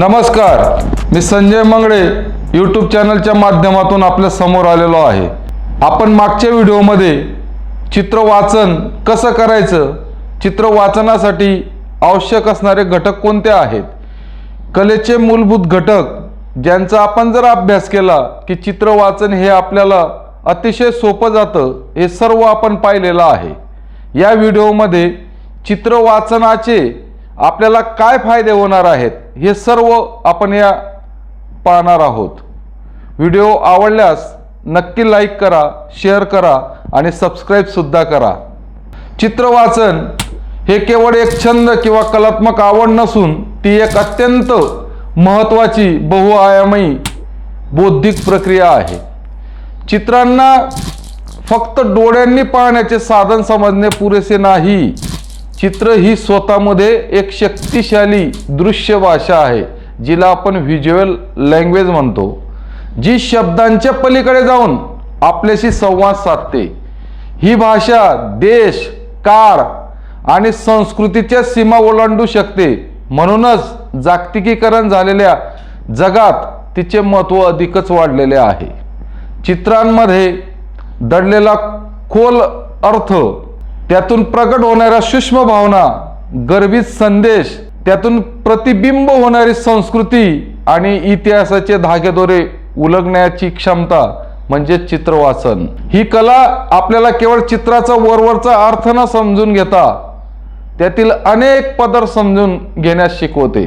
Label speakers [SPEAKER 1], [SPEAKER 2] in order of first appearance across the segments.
[SPEAKER 1] नमस्कार. मी संजय मंगळे यूट्यूब चॅनलच्या माध्यमातून आपल्यासमोर आलेलो आहे. आपण मागच्या व्हिडिओमध्ये चित्र वाचन कसं करायचं चित्र वाचनासाठी आवश्यक असणारे घटक कोणते आहेत? कलेचे मूलभूत घटक ज्यांचा आपण जर अभ्यास केला की चित्र वाचन हे आपल्याला अतिशय सोपं जातं हे सर्व आपण पाहिलेलं आहे. या व्हिडिओमध्ये चित्र वाचनाचे आपल्याला काय फायदे होणार आहेत हे सर्व आपण या पाहणार आहोत. व्हिडिओ आवडल्यास नक्की लाईक करा शेअर करा आणि सबस्क्राईबसुद्धा करा. चित्र वाचन हे केवळ एक छंद किंवा कलात्मक आवड नसून ती एक अत्यंत महत्त्वाची बहुआयामयी बौद्धिक प्रक्रिया आहे. चित्रांना फक्त डोळ्यांनी पाहण्याचे साधन समजणे पुरेसे नाही. चित्र ही स्वतःमध्ये एक शक्तिशाली दृश्य भाषा आहे जिला आपण व्हिज्युअल लँग्वेज म्हणतो जी शब्दांच्या पलीकडे जाऊन आपल्याशी संवाद साधते. ही भाषा देश काळ आणि संस्कृतीच्या सीमा ओलांडू शकते. म्हणूनच जागतिकीकरण झालेल्या जगात तिचे महत्त्व अधिकच वाढलेले आहे. चित्रांमध्ये दडलेला खोल अर्थ त्यातून प्रकट होणाऱ्या सूक्ष्म भावना गर्भित संदेश त्यातून प्रतिबिंब होणारी संस्कृती आणि इतिहासाचे धागेदोरे उलगण्याची क्षमता म्हणजे चित्र वाचन ही कला आपल्याला केवळ चित्राचा वरवरचा अर्थ न समजून घेता त्यातील अनेक पदर समजून घेण्यास शिकवते.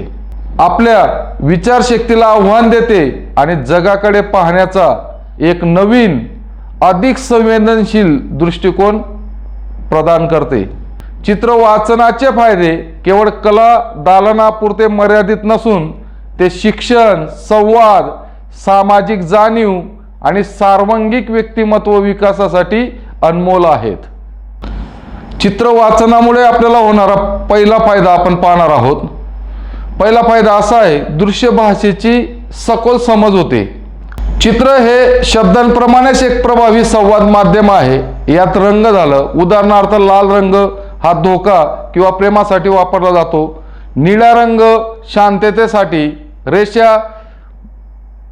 [SPEAKER 1] आपल्या विचारशक्तीला आव्हान देते आणि जगाकडे पाहण्याचा एक नवीन अधिक संवेदनशील दृष्टिकोन प्रदान करते. चित्र वाचनाचे फायदे केवळ कला दालनापुरते मर्यादित नसून ते शिक्षण संवाद सामाजिक जाणीव आणि सार्वंगिक व्यक्तिमत्व विकासासाठी अनमोल आहेत. चित्र वाचनामुळे आपल्याला होणारा पहिला फायदा आपण पाहणार आहोत. पहिला फायदा असा आहे दृश्य भाषेची सखोल समज होते. चित्र हे शब्दांप्रमाणेच एक प्रभावी संवाद माध्यम आहे. यात रंग झालं. उदाहरणार्थ लाल रंग हा धोका किंवा प्रेमासाठी वापरला जातो. निळा रंग शांततेसाठी रेषा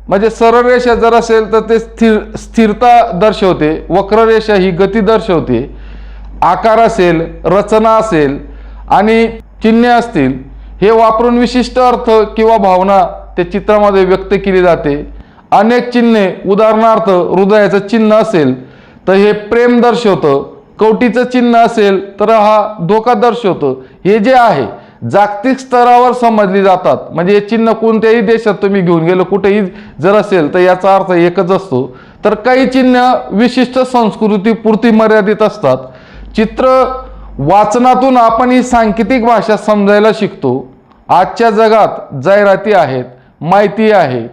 [SPEAKER 1] म्हणजे सरळ रेषा जर असेल तर ते स्थिर स्थिरता दर्शवते. वक्ररेषा ही गती दर्शवते. आकार असेल रचना असेल आणि चिन्हे असतील हे वापरून विशिष्ट अर्थ किंवा भावना त्या चित्रामध्ये व्यक्त केली जाते. अनेक चिन्हे उदाहरणार्थ हृदयाचं चिन्ह असेल तर हे प्रेम दर्शवतं. कवटीचं चिन्ह असेल तर हा धोका दर्शवतं. हे जे आहे जागतिक स्तरावर समजली जातात. म्हणजे हे चिन्ह कोणत्याही देशात तुम्ही घेऊन गेलो कुठेही जर असेल तर याचा अर्थ एकच असतो. तर काही चिन्ह विशिष्ट संस्कृतीपुरती मर्यादित असतात. चित्र वाचनातून आपण ही सांकेतिक भाषा समजायला शिकतो. आजच्या जगात जाहिराती आहेत माहिती आहे.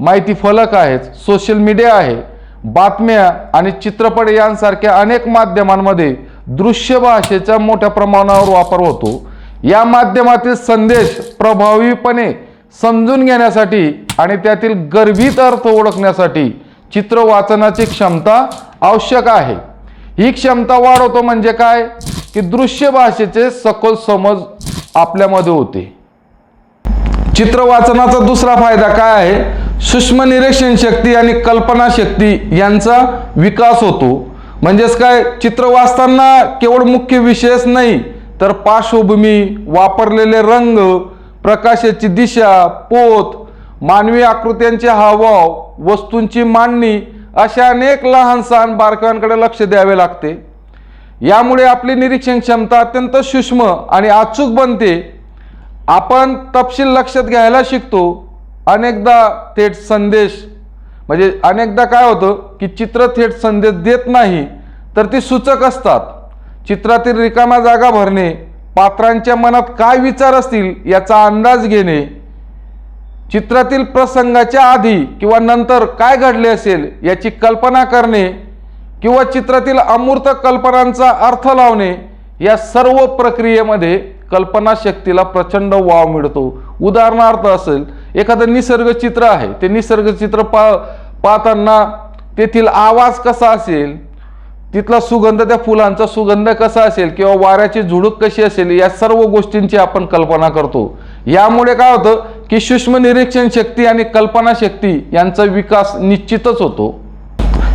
[SPEAKER 1] माहिती फलक आहेत सोशल मीडिया आहे बातम्या आणि चित्रपट यांसारख्या अनेक माध्यमांमध्ये दृश्य भाषेचा मोठ्या प्रमाणावर वापर होतो. या माध्यमातील संदेश प्रभावीपणे समजून घेण्यासाठी आणि त्यातील गर्भित अर्थ ओळखण्यासाठी चित्र वाचनाची क्षमता आवश्यक आहे. ही क्षमता वाढवतो म्हणजे काय? की दृश्य भाषेचे सखोल समज आपल्यामध्ये होते. चित्र वाचनाचा दुसरा फायदा काय आहे? सूक्ष्म निरीक्षण शक्ती आणि कल्पना शक्ती यांचा विकास होतो. म्हणजेच काय चित्र वाचताना केवळ मुख्य विषयच नाही तर पार्श्वभूमी वापरलेले रंग प्रकाशाची दिशा पोत मानवी आकृत्यांचे हावभाव वस्तूंची मांडणी अशा अनेक लहान सहान बारकांकडे लक्ष द्यावे लागते. यामुळे आपली निरीक्षण क्षमता अत्यंत सूक्ष्म आणि अचूक बनते. आपण तपशील लक्षात घ्यायला शिकतो अनेकदा थेट संदेश म्हणजे अनेकदा काय होतं की चित्र थेट संदेश देत नाही तर ती सूचक असतात. चित्रातील रिकाम्या जागा भरणे पात्रांच्या मनात काय विचार असतील याचा अंदाज घेणे चित्रातील प्रसंगाच्या आधी किंवा नंतर काय घडले असेल याची कल्पना करणे किंवा चित्रातील अमूर्त कल्पनांचा अर्थ लावणे या सर्व प्रक्रियेमध्ये कल्पनाशक्तीला प्रचंड वाव मिळतो. उदाहरणार्थ असेल एखादं निसर्ग चित्र आहे ते निसर्ग चित्र पा पाहताना तेथील आवाज कसा असेल तिथला सुगंध त्या फुलांचा सुगंध कसा असेल किंवा वाऱ्याची झुडूक कशी असेल या सर्व गोष्टींची आपण कल्पना करतो. यामुळे काय होतं की सूक्ष्म निरीक्षण शक्ती आणि कल्पना शक्ती यांचा विकास निश्चितच होतो.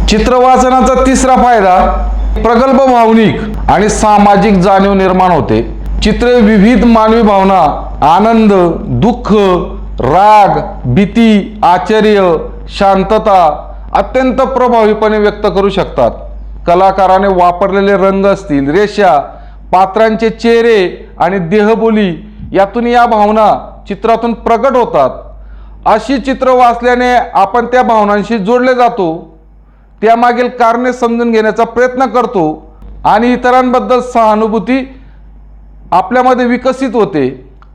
[SPEAKER 1] चित्र वाचनाचा तिसरा फायदा प्रगल्भ भावनिक आणि सामाजिक जाणीव निर्माण होते. चित्र विविध मानवी भावना आनंद दुःख राग भीती आश्चर्य शांतता अत्यंत प्रभावीपणे व्यक्त करू शकतात. कलाकाराने वापरलेले रंग असतील रेषा पात्रांचे चेहरे आणि देहबोली यातून या भावना चित्रातून प्रकट होतात. अशी चित्र वाचल्याने आपण त्या भावनांशी जोडले जातो. त्यामागील कारणे समजून घेण्याचा प्रयत्न करतो आणि इतरांबद्दल सहानुभूती आपल्यामध्ये विकसित होते.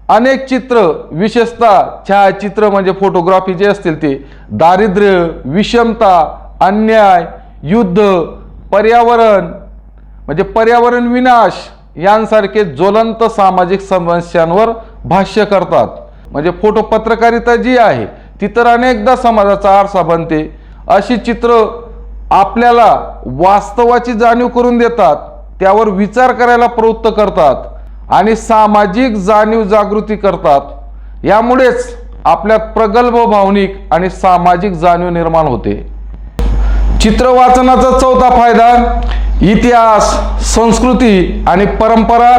[SPEAKER 1] अनेक चित्र विशेषतः छायाचित्र म्हणजे फोटोग्राफी जे असतील ते दारिद्र्य विषमता अन्याय युद्ध पर्यावरण म्हणजे पर्यावरण विनाश यांसारखे ज्वलंत सामाजिक समस्यांवर भाष्य करतात. म्हणजे फोटो पत्रकारिता जी आहे ती तर अनेकदा समाजाचा आरसा बनते. अशी चित्र आपल्याला वास्तवाची जाणीव करून देतात त्यावर विचार करायला प्रवृत्त करतात. आणि सामाजिक जाणीव जागृती करतात. यामुळेच आपल्यात प्रगल्भ भावनिक आणि सामाजिक जाणीव निर्माण होते. चित्र वाचनाचा चौथा फायदा इतिहास संस्कृती आणि परंपरा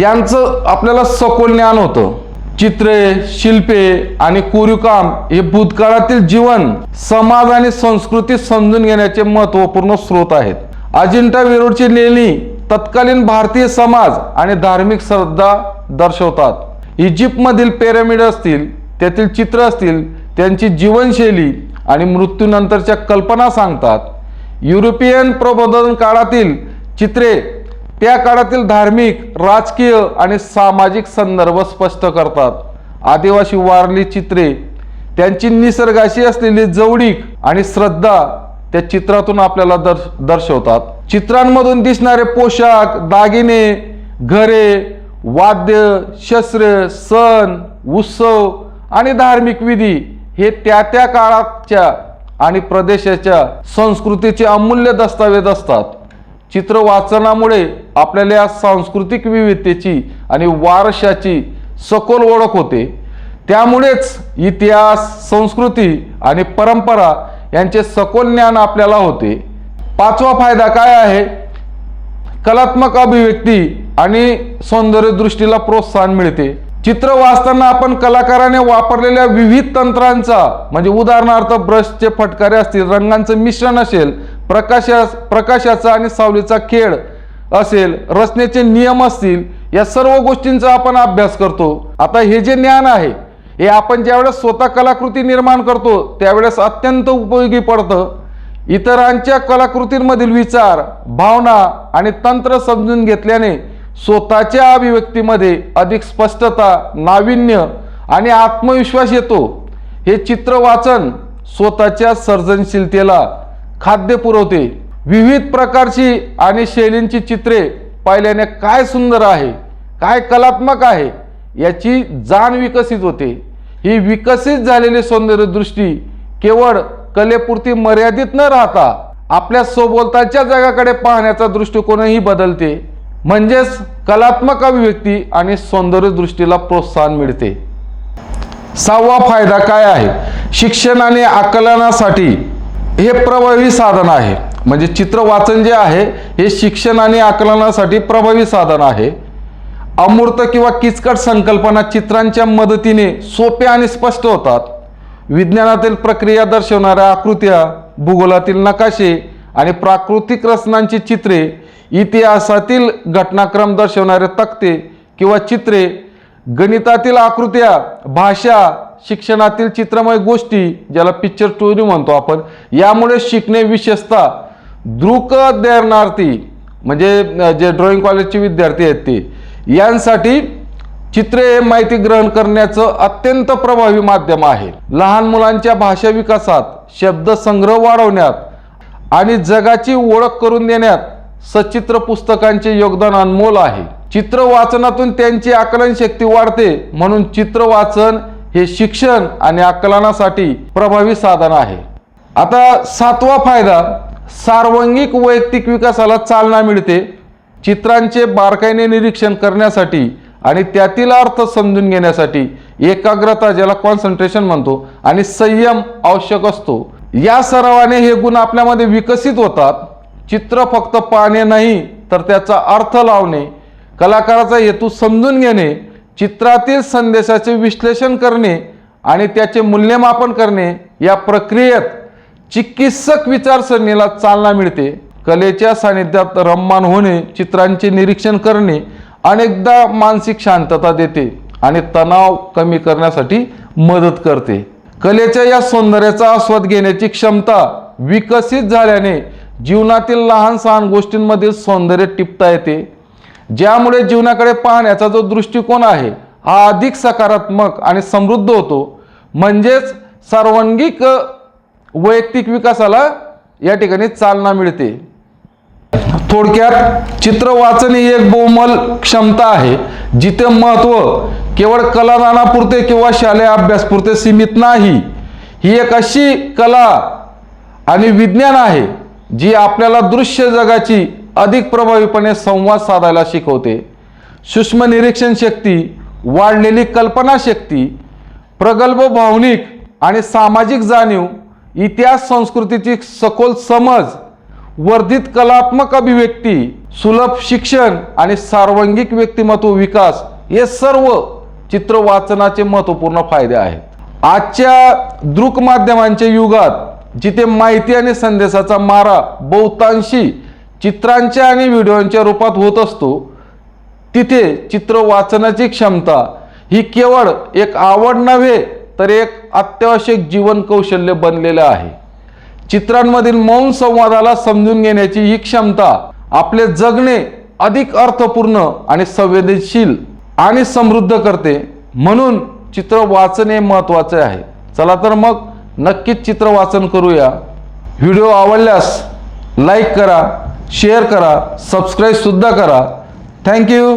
[SPEAKER 1] यांचं आपल्याला सखोल ज्ञान होतं. चित्रे शिल्पे आणि कोरीवकाम हे भूतकाळातील जीवन समाज आणि संस्कृती समजून घेण्याचे महत्त्वपूर्ण स्रोत आहेत. अजिंठा वेरूळची लेणी तत्कालीन भारतीय समाज आणि धार्मिक श्रद्धा दर्शवतात. इजिप्तमधील पिरॅमिड असतील त्यातील चित्र असतील त्यांची जीवनशैली आणि मृत्यूनंतरच्या कल्पना सांगतात. युरोपियन प्रबोधन काळातील चित्रे त्या काळातील धार्मिक राजकीय आणि सामाजिक संदर्भ स्पष्ट करतात. आदिवासी वारली चित्रे त्यांची निसर्गाशी असलेली जवळीक आणि श्रद्धा त्या चित्रातून आपल्याला दर्श दर्शवतात. चित्रांमधून दिसणारे पोशाख दागिने घरे वाद्य शस्त्र सण उत्सव आणि धार्मिक विधी हे त्या त्या काळाच्या आणि प्रदेशाच्या संस्कृतीचे अमूल्य दस्तावेज असतात. चित्र वाचनामुळे आपल्याला या सांस्कृतिक विविधतेची आणि वारशाची सखोल ओळख होते. त्यामुळेच इतिहास संस्कृती आणि परंपरा यांचे सखोल ज्ञान आपल्याला होते. पाचवा फायदा काय आहे? कलात्मक अभिव्यक्ती आणि सौंदर्य दृष्टीला प्रोत्साहन मिळते. चित्र वाचताना आपण कलाकाराने वापरलेल्या विविध तंत्रांचा म्हणजे उदाहरणार्थ ब्रशचे फटकारे असतील रंगांचं मिश्रण असेल प्रकाशा प्रकाशाचा आणि सावलीचा खेळ असेल रचनेचे नियम असतील या सर्व गोष्टींचा आपण अभ्यास करतो. आता हे जे ज्ञान आहे हे आपण ज्यावेळेस स्वतः कलाकृती निर्माण करतो त्यावेळेस अत्यंत उपयोगी पडतं. इतरांच्या कलाकृतींमधील विचार भावना आणि तंत्र समजून घेतल्याने स्वतःच्या अभिव्यक्तीमध्ये अधिक स्पष्टता नाविन्य आणि आत्मविश्वास येतो. हे चित्र वाचन स्वतःच्या सर्जनशीलतेला खाद्य पुरवते. विविध प्रकारची आणि शैलींची चित्रे पाहिल्याने काय सुंदर आहे काय कलात्मक आहे याची जाण विकसित होते. ही विकसित झालेली सौंदर्यदृष्टी केवळ कलेपुरती मर्यादित न राहता आपल्या सोबोलताच्या जगाकडे पाहण्याचा दृष्टिकोनही बदलते. म्हणजेच कलात्मक अभिव्यक्ती आणि सौंदर्यदृष्टीला प्रोत्साहन मिळते. सहावा फायदा काय आहे? शिक्षण आणि आकलनासाठी हे प्रभावी साधन आहे. म्हणजे चित्र वाचन जे आहे हे शिक्षण आणि आकलनासाठी प्रभावी साधन आहे. अमूर्त किंवा किचकट संकल्पना चित्रांच्या मदतीने सोप्या आणि स्पष्ट होतात. विज्ञानातील प्रक्रिया दर्शवणाऱ्या आकृत्या भूगोलातील नकाशे आणि प्राकृतिक रचनांची चित्रे इतिहासातील घटनाक्रम दर्शवणारे तक्ते किंवा चित्रे गणितातील आकृत्या भाषा शिक्षणातील चित्रमय गोष्टी ज्याला पिक्चर स्टोरी म्हणतो आपण यामुळे शिकणे विशेषतः दृक अध्ययनार्थी म्हणजे जे ड्रॉइंग कॉलेजचे विद्यार्थी आहेत ते यांसाठी चित्रे हे माहिती ग्रहण करण्याचं अत्यंत प्रभावी माध्यम आहे. लहान मुलांच्या भाषा विकासात शब्दसंग्रह वाढवण्यात आणि जगाची ओळख करून देण्यात सचित्र पुस्तकांचे योगदान अनमोल आहे. चित्र वाचनातून त्यांची आकलन शक्ती वाढते म्हणून चित्र वाचन हे शिक्षण आणि आकलनासाठी प्रभावी साधन आहे. आता सातवा फायदा सार्वंगिक वैयक्तिक विकासाला चालना मिळते. चित्रांचे बारकाईने निरीक्षण करण्यासाठी आणि त्यातील अर्थ समजून घेण्यासाठी एकाग्रता ज्याला कॉन्सन्ट्रेशन म्हणतो आणि संयम आवश्यक असतो. या सरावाने हे गुण आपल्यामध्ये विकसित होतात. चित्र फक्त पाहणे नाही तर त्याचा अर्थ लावणे कलाकाराचा हेतू समजून घेणे चित्रातील संदेशाचे विश्लेषण करणे आणि त्याचे मूल्यमापन करणे या प्रक्रियेत चिकित्सक विचारसरणीला चालना मिळते. कलेच्या सानिध्यात रममान होणे चित्रांचे निरीक्षण करणे अनेकदा मानसिक शांतता देते आणि तणाव कमी करण्यासाठी मदत करते. कलेच्या या सौंदर्याचा आस्वाद घेण्याची क्षमता विकसित झाल्याने जीवनातील लहान सहान गोष्टींमधील सौंदर्य टिपता येते. ज्यामुळे जीवनाकडे पाहण्याचा जो दृष्टिकोन आहे हा अधिक सकारात्मक आणि समृद्ध होतो. म्हणजेच सर्वांगिक वैयक्तिक विकासाला या ठिकाणी चालना मिळते. थोडक्यात चित्र वाचन ही एक बहुमल क्षमता आहे जिथे महत्त्व केवळ कलादानापुरते किंवा शालेय अभ्यासपुरते सीमित नाही. ही एक अशी कला आणि विज्ञान आहे जी आपल्याला दृश्य जगाची अधिक प्रभावीपणे संवाद साधायला शिकवते. सूक्ष्म निरीक्षण शक्ती वाढलेली कल्पनाशक्ती प्रगल्भ भावनिक आणि सामाजिक जाणीव इतिहास संस्कृतीची सखोल समज वर्धित कलात्मक अभिव्यक्ती सुलभ शिक्षण आणि सार्वंगिक व्यक्तिमत्व विकास हे सर्व चित्र वाचनाचे महत्त्वपूर्ण फायदे आहेत. आजच्या दृक माध्यमांच्या युगात जिथे माहिती आणि संदेशाचा मारा बहुतांशी चित्रांच्या आणि व्हिडिओच्या रूपात होत असतो तिथे चित्र वाचनाची क्षमता ही केवळ एक आवड नव्हे तर एक अत्यावश्यक जीवन कौशल्य बनलेलं आहे. चित्रांमधील मौन संवादाला समजून घेण्याची ही क्षमता आपले जगणे अधिक अर्थपूर्ण आणि संवेदनशील आणि समृद्ध करते. म्हणून चित्र वाचणे महत्त्वाचे आहे. चला तर मग नक्कीच चित्र वाचन करूया. व्हिडिओ आवडल्यास लाईक करा शेअर करा सबस्क्राईबसुद्धा करा. थँक्यू